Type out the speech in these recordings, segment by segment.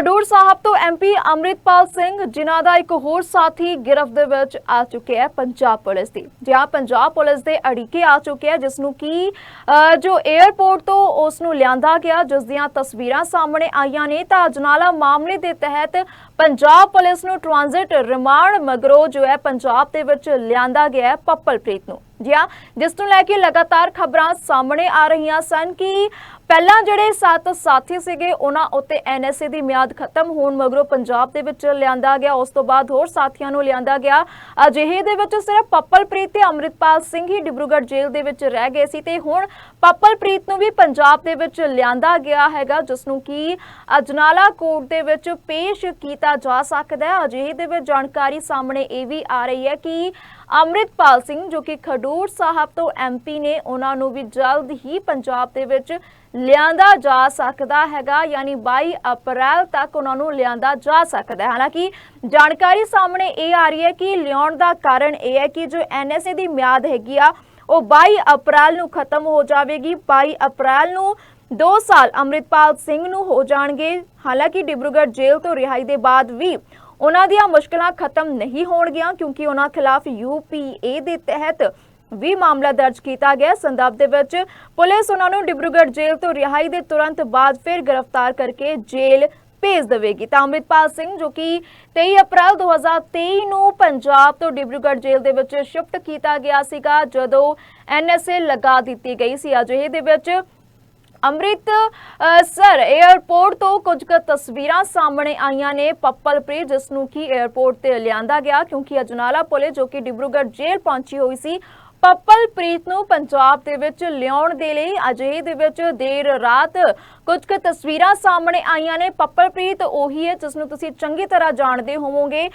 ਖਡੂਰ ਸਾਹਿਬ ਤੋਂ ਐਮਪੀ ਅੰਮ੍ਰਿਤਪਾਲ ਸਿੰਘ, ਜਿਨ੍ਹਾਂ ਦਾ ਇੱਕ ਹੋਰ ਸਾਥੀ ਗ੍ਰਿਫਤ ਦੇ ਵਿੱਚ ਆ ਚੁੱਕਿਆ ਹੈ, ਪੰਜਾਬ ਪੁਲਿਸ ਦੀ। ਜਿਹਾਂ ਪੰਜਾਬ ਪੁਲਿਸ ਦੇ ਅੜਿੱਕੇ ਆ ਚੁੱਕੇ ਜਿਸ ਨੂੰ ਕੀ ਜੋ 에ਅਰਪੋਰਟ ਤੋਂ ਉਸ ਨੂੰ ਲਿਆਂਦਾ ਗਿਆ, ਜਿਸ ਦੀਆਂ ਤਸਵੀਰਾਂ ਸਾਹਮਣੇ ਆਈਆਂ ਨੇ, ਤਾਂ ਅਜਨਾਲਾ ਮਾਮਲੇ ਦੇ ਤਹਿਤ ਪੰਜਾਬ ਪੁਲਿਸ ਨੂੰ ਟ੍ਰਾਂਜ਼ਿਟ ਰਿਮਾਂਡ ਮਗਰੋਂ ਜੋ ਹੈ, ਪੰਜਾਬ ਦੇ ਵਿੱਚ ਲਿਆਂਦਾ ਗਿਆ ਹੈ, ਪੱਪਲਪ੍ਰੀਤ ਨੂੰ। ਜੀ ਜਿਸ ਨੂੰ ਲੈ ਕੇ ਲਗਾਤਾਰ ਖਬਰਾਂ ਸਾਹਮਣੇ ਆ ਰਹੀਆਂ ਸਨ ਕਿ ਪਹਿਲਾਂ ਜਿਹੜੇ ਸੱਤ ਸਾਥੀ ਸੀਗੇ, ਉਹਨਾਂ ਉੱਤੇ ਐਨਐਸਏ ਦੀ ਮਿਆਦ ਖਤਮ ਹੋਣ ਮਗਰੋਂ ਪੰਜਾਬ ਦੇ ਵਿੱਚ ਲਿਆਂਦਾ ਗਿਆ, ਉਸ ਤੋਂ ਬਾਅਦ ਹੋਰ ਸਾਥੀਆਂ ਨੂੰ ਲਿਆਂਦਾ ਗਿਆ। ਅਜਿਹੇ ਦੇ ਵਿੱਚ ਸਿਰਫ ਪੱਪਲਪ੍ਰੀਤ ਤੇ ਅੰਮ੍ਰਿਤਪਾਲ ਸਿੰਘ ਹੀ ਡਿਬਰੂਗੜ੍ਹ ਜੇਲ੍ਹ ਦੇ ਵਿੱਚ ਰਹਿ ਗਏ ਸੀ ਤੇ ਹੁਣ ਪੱਪਲਪ੍ਰੀਤ ਨੂੰ ਵੀ ਪੰਜਾਬ ਦੇ ਵਿੱਚ ਲਿਆਂਦਾ ਗਿਆ ਹੈਗਾ, ਜਿਸ ਨੂੰ ਕਿ ਅਜਨਾਲਾ ਕੋਰਟ ਦੇ ਵਿੱਚ ਪੇਸ਼ ਕੀਤਾ ਜਾ ਸਕਦਾ ਹੈ। ਅਜਿਹੇ ਦੇ ਵਿੱਚ ਜਾਣਕਾਰੀ ਸਾਹਮਣੇ ਇਹ ਵੀ ਆ ਰਹੀ ਹੈ ਕਿ ਅੰਮ੍ਰਿਤਪਾਲ ਸਿੰਘ, ਜੋ ਕਿ ਖਡੂਰ ਸਾਹਿਬ ਤੋਂ ਐਮਪੀ ਨੇ, ਉਹਨਾਂ ਨੂੰ ਵੀ ਜਲਦ ਹੀ ਪੰਜਾਬ ਦੇ ਵਿੱਚ ਲਿਆਂਦਾ ਜਾ ਸਕਦਾ ਹੈਗਾ। ਯਾਨੀ 22 ਅਪ੍ਰੈਲ ਤੱਕ ਉਹਨਾਂ ਨੂੰ ਲਿਆਂਦਾ ਜਾ ਸਕਦਾ ਹੈ। ਹਾਲਾਂਕਿ ਜਾਣਕਾਰੀ ਸਾਹਮਣੇ ਇਹ ਆ ਰਹੀ ਹੈ ਕਿ ਲਿਆਉਣ ਦਾ ਕਾਰਨ ਇਹ ਹੈ ਕਿ ਜੋ ਐਨਐਸਏ ਦੀ ਮਿਆਦ ਹੈਗੀ ਆ, ਉਹ 22 ਅਪ੍ਰੈਲ ਨੂੰ ਖਤਮ ਹੋ ਜਾਵੇਗੀ। 22 ਅਪ੍ਰੈਲ ਨੂੰ 2 ਸਾਲ ਅੰਮ੍ਰਿਤਪਾਲ ਸਿੰਘ ਨੂੰ ਹੋ ਜਾਣਗੇ। ਹਾਲਾਂਕਿ ਡਿਬਰੂਗੜ੍ਹ ਜੇਲ੍ਹ ਤੋਂ ਰਿਹਾਈ ਦੇ ਬਾਅਦ ਵੀ ਉਹਨਾਂ ਦੀਆਂ ਮੁਸ਼ਕਲਾਂ ਖਤਮ ਨਹੀਂ ਹੋਣਗੀਆਂ ਕਿਉਂਕਿ ਉਹਨਾਂ ਖਿਲਾਫ ਯੂਪੀਏ ਦੇ ਤਹਿਤ ਵੀ ਮਾਮਲਾ ਦਰਜ ਕੀਤਾ ਗਿਆ। ਸੰਦਰਭ ਦੇ ਵਿੱਚ ਪੁਲਿਸ ਉਹਨਾਂ ਨੂੰ ਡਿਬਰੂਗੜ੍ਹ ਜੇਲ੍ਹ ਤੋਂ ਰਿਹਾਈ ਦੇ ਤੁਰੰਤ ਬਾਅਦ ਫਿਰ ਗ੍ਰਿਫਤਾਰ ਕਰਕੇ ਜੇਲ੍ਹ ਭੇਜ ਦੇਵੇਗੀ। ਤਾਂ ਅੰਮ੍ਰਿਤਪਾਲ ਸਿੰਘ, ਜੋ ਕਿ 23 ਅਪ੍ਰੈਲ 2023 ਨੂੰ ਪੰਜਾਬ ਤੋਂ ਡਿਬਰੂਗੜ ਜੇਲ੍ਹ ਦੇ ਵਿੱਚ ਸ਼ਿਫਟ ਕੀਤਾ ਗਿਆ ਸੀਗਾ, ਜਦੋਂ ਐਨਐਸਏ ਲਗਾ ਦਿੱਤੀ ਗਈ ਸੀ। ਅਜਿਹੇ ਦੇ ਵਿੱਚ ਅੰਮ੍ਰਿਤ ਸਰ 에ਅਰਪੋਰਟ ਤੋਂ ਕੁਝ ਕੁ ਤਸਵੀਰਾਂ ਸਾਹਮਣੇ ਆਈਆਂ ਨੇ। ਪੱਪਲਪ੍ਰੀਤ ਜਿਸ ਨੂੰ ਕਿ 에ਅਰਪੋਰਟ ਤੇ ਲਿਆਂਦਾ ਗਿਆ, ਕਿਉਂਕਿ ਅਜਨਾਲਾ ਪੁਲਿਸ ਜੋ ਕਿ ਡਿਬਰੂਗੜ੍ਹ ਜੇਲ੍ਹ ਪਹੁੰਚੀ ਹੋਈ ਸੀ। ਪੱਪਲਪ੍ਰੀਤ ਨੂੰ ਪੰਜਾਬ ਦੇ ਵਿੱਚ ਲਿਆਉਣ ਦੇ ਲਈ ਅਜਿਹੇ ਦੇ ਵਿੱਚ ਦੇਰ ਰਾਤ ਕੁਝ ਕੁ ਤਸਵੀਰਾਂ ਸਾਹਮਣੇ ਆਈਆਂ ਨੇ। ਪੱਪਲਪ੍ਰੀਤ ਉਹੀ ਹੈ, ਜਿਸ ਨੂੰ ਤੁਸੀਂ ਚੰਗੀ ਤਰ੍ਹਾਂ ਜਾਣਦੇ ਹੋਵੋਗੇ।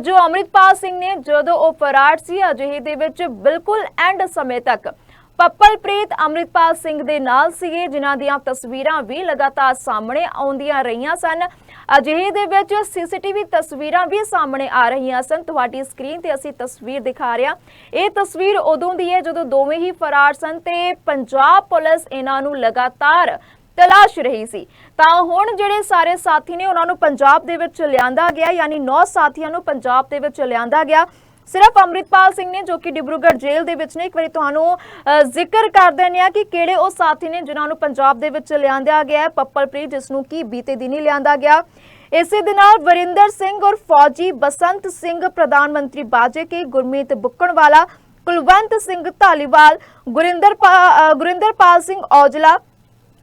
ਜੋ ਅੰਮ੍ਰਿਤਪਾਲ ਸਿੰਘ ਨੇ ਜਦੋਂ ਉਹ ਫਰਾਰ ਸੀ ਅਜਿਹੇ ਦੇ ਵਿੱਚ ਬਿਲਕੁਲ ਐਂਡ ਸਮੇਂ ਤੱਕ ਪੱਪਲਪ੍ਰੀਤ ਅੰਮ੍ਰਿਤਪਾਲ ਸਿੰਘ ਦੇ ਨਾਲ ਸੀਗੇ, ਜਿਨ੍ਹਾਂ ਦੀਆਂ ਤਸਵੀਰਾਂ ਵੀ ਲਗਾਤਾਰ ਸਾਹਮਣੇ ਆਉਂਦੀਆਂ ਰਹੀਆਂ ਸਨ। ਅਜਿਹੇ ਦੇ ਵਿੱਚ ਸੀਸੀਟੀਵੀ ਤਸਵੀਰਾਂ ਵੀ ਸਾਹਮਣੇ ਆ ਰਹੀਆਂ ਸਨ। ਤੁਹਾਡੀ ਸਕਰੀਨ ਤੇ ਅਸੀਂ ਤਸਵੀਰ ਦਿਖਾ ਰਹੇ ਹਾਂ। ਇਹ ਤਸਵੀਰ ਉਦੋਂ ਦੀ ਹੈ ਜਦੋਂ ਦੋਵੇਂ ਹੀ ਫਰਾਰ ਸਨ ਤੇ ਪੰਜਾਬ ਪੁਲਿਸ ਇਹਨਾਂ ਨੂੰ ਲਗਾਤਾਰ ਤਲਾਸ਼ ਰਹੀ ਸੀ। ਤਾਂ ਹੁਣ ਜਿਹੜੇ ਸਾਰੇ ਸਾਥੀ ਨੇ, ਉਹਨਾਂ ਨੂੰ ਪੰਜਾਬ ਦੇ ਵਿੱਚ ਲਿਆਂਦਾ ਗਿਆ, ਯਾਨੀ 9 ਸਾਥੀਆਂ ਨੂੰ ਪੰਜਾਬ ਦੇ ਵਿੱਚ ਲਿਆਂਦਾ ਗਿਆ। ਸਿਰਫ ਅੰਮ੍ਰਿਤਪਾਲ ਸਿੰਘ ਨੇ ਜੋ ਕਿ ਡਿਬਰੂਗੜ੍ਹ ਜੇਲ੍ਹ ਦੇ ਵਿੱਚ ਨੇ, ਇੱਕ ਵਾਰੀ ਤੁਹਾਨੂੰ ਜ਼ਿਕਰ ਕਰ ਦਿੰਦੇ ਆ ਕਿ ਕਿਹੜੇ ਉਹ ਸਾਥੀ ਨੇ ਜਿਨ੍ਹਾਂ ਨੂੰ ਪੰਜਾਬ ਦੇ ਵਿੱਚ ਲਿਆਂਦਾ ਗਿਆ ਹੈ, ਪੱਪਲਪ੍ਰੀਤ, ਜਿਸ ਨੂੰ ਕਿ ਬੀਤੇ ਦਿਨੀ ਲਿਆਂਦਾ ਗਿਆ। ਇਸੇ ਦੇ ਨਾਲ ਵਰਿੰਦਰ ਸਿੰਘ ਔਰ ਫੌਜੀ ਬਸੰਤ ਸਿੰਘ, ਪ੍ਰਧਾਨ ਮੰਤਰੀ ਬਾਜੇ ਕੇ, ਗੁਰਮੀਤ ਬੁੱਕਣਵਾਲਾ, ਕੁਲਵੰਤ ਸਿੰਘ ਧਾਲੀਵਾਲ, ਗੁਰਿੰਦਰ ਗੁਰਿੰਦਰਪਾਲ ਸਿੰਘ ਔਜਲਾ,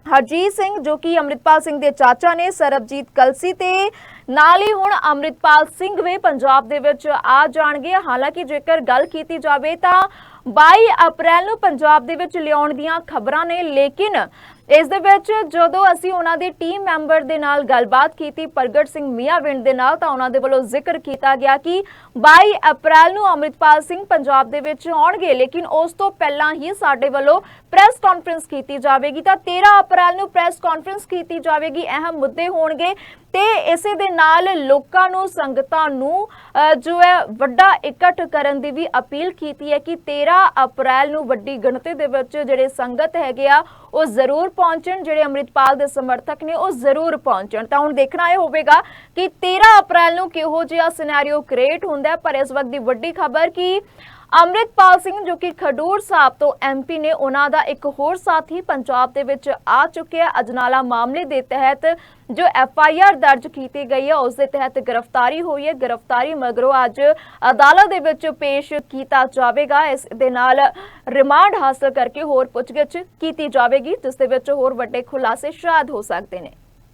ਹਰਜੀਤ ਸਿੰਘ ਜੋ ਕਿ ਅੰਮ੍ਰਿਤਪਾਲ ਸਿੰਘ ਦੇ ਚਾਚਾ ਨੇ, ਸਰਬਜੀਤ ਕਲਸੀ ਤੇ ਨਾਲ ਹੀ ਹੁਣ ਅੰਮ੍ਰਿਤਪਾਲ ਸਿੰਘ ਵੀ ਪੰਜਾਬ ਦੇ ਵਿੱਚ ਆ ਜਾਣਗੇ। ਹਾਲਾਂਕਿ ਜੇਕਰ ਗੱਲ ਕੀਤੀ ਜਾਵੇ ਤਾਂ 22 ਅਪ੍ਰੈਲ ਨੂੰ ਪੰਜਾਬ ਦੇ ਵਿੱਚ ਲਿਆਉਣ ਦੀਆਂ ਖਬਰਾਂ ਨੇ, ਲੇਕਿਨ ਇਸ ਦੇ ਵਿੱਚ ਜਦੋਂ ਅਸੀਂ ਉਹਨਾਂ ਦੇ ਟੀਮ ਮੈਂਬਰ ਦੇ ਨਾਲ ਗੱਲਬਾਤ ਕੀਤੀ, ਪ੍ਰਗਟ ਸਿੰਘ ਮੀਆਂਵਿੰਡ ਦੇ ਨਾਲ, ਤਾਂ ਉਹਨਾਂ ਦੇ ਵੱਲੋਂ ਜ਼ਿਕਰ ਕੀਤਾ ਗਿਆ ਕਿ 22 ਅਪ੍ਰੈਲ ਨੂੰ ਅੰਮ੍ਰਿਤਪਾਲ ਸਿੰਘ ਪੰਜਾਬ ਦੇ ਵਿੱਚ ਆਉਣਗੇ, ਲੇਕਿਨ ਉਸ ਤੋਂ ਪਹਿਲਾਂ ਹੀ ਸਾਡੇ ਵੱਲੋਂ ਪ੍ਰੈਸ ਕਾਨਫਰੰਸ ਕੀਤੀ ਜਾਵੇਗੀ। ਤਾਂ 13 ਅਪ੍ਰੈਲ ਨੂੰ ਪ੍ਰੈਸ ਕਾਨਫਰੰਸ ਕੀਤੀ ਜਾਵੇਗੀ। ਅਹਿਮ ਮੁੱਦੇ ਹੋਣਗੇ। ਤੇ ਇਸੇ ਦੇ ਨਾਲ ਲੋਕਾਂ ਨੂੰ, ਸੰਗਤਾਂ ਨੂੰ ਜੋ ਹੈ, ਵੱਡਾ ਇਕੱਠ ਕਰਨ ਦੀ ਵੀ ਅਪੀਲ ਕੀਤੀ ਹੈ ਕਿ 13 ਅਪ੍ਰੈਲ ਨੂੰ ਵੱਡੀ ਗਿਣਤੀ ਦੇ ਵਿੱਚ ਜਿਹੜੇ ਸੰਗਤ ਹੈਗੇ ਆ, ਉਹ ਜ਼ਰੂਰ ਪਹੁੰਚਣ, ਜਿਹੜੇ ਅੰਮ੍ਰਿਤਪਾਲ ਦੇ ਸਮਰਥਕ ਨੇ, ਉਹ ਜ਼ਰੂਰ ਪਹੁੰਚਣ। ਤਾਂ ਹੁਣ ਦੇਖਣਾ ਇਹ ਹੋਵੇਗਾ ਕਿ 13 ਅਪ੍ਰੈਲ ਨੂੰ ਕਿਹੋ ਜਿਹਾ ਸਿਨੈਰੀਓ ਕ੍ਰੀਏਟ ਹੁੰਦਾ ਪਰ ਇਸ ਵਕਤ ਦੀ ਵੱਡੀ ਖਬਰ ਕਿ ਅੰਮ੍ਰਿਤਪਾਲ ਸਿੰਘ ਜੋ ਕਿ ਖਡੂਰ ਸਾਹਿਬ ਤੋਂ ਐਮਪੀ ਨੇ ਉਹਨਾਂ ਦਾ ਇੱਕ ਹੋਰ ਸਾਥੀ ਪੰਜਾਬ ਦੇ ਵਿੱਚ ਆ ਚੁੱਕਿਆ ਅਜਨਾਲਾ ਮਾਮਲੇ ਦੇ ਤਹਿਤ ਜੋ ਐਫ ਆਈ ਆਰ ਦਰਜ ਕੀਤੀ ਗਈ ਹੈ, ਉਸ ਦੇ ਤਹਿਤ ਗ੍ਰਿਫਤਾਰੀ ਹੋਈ ਹੈ। ਗ੍ਰਿਫਤਾਰੀ ਮਗਰੋਂ ਅੱਜ ਅਦਾਲਤ ਦੇ ਵਿੱਚ ਪੇਸ਼ ਕੀਤਾ ਜਾਵੇਗਾ। ਇਸ ਦੇ ਨਾਲ ਰਿਮਾਂਡ ਹਾਸਲ ਕਰਕੇ ਹੋਰ ਪੁੱਛਗਿੱਛ ਕੀਤੀ ਜਾਵੇਗੀ, ਜਿਸ ਦੇ ਵਿੱਚ ਹੋਰ ਵੱਡੇ ਖੁਲਾਸੇ ਸ਼ਾਇਦ ਹੋ ਸਕਦੇ ਨੇ।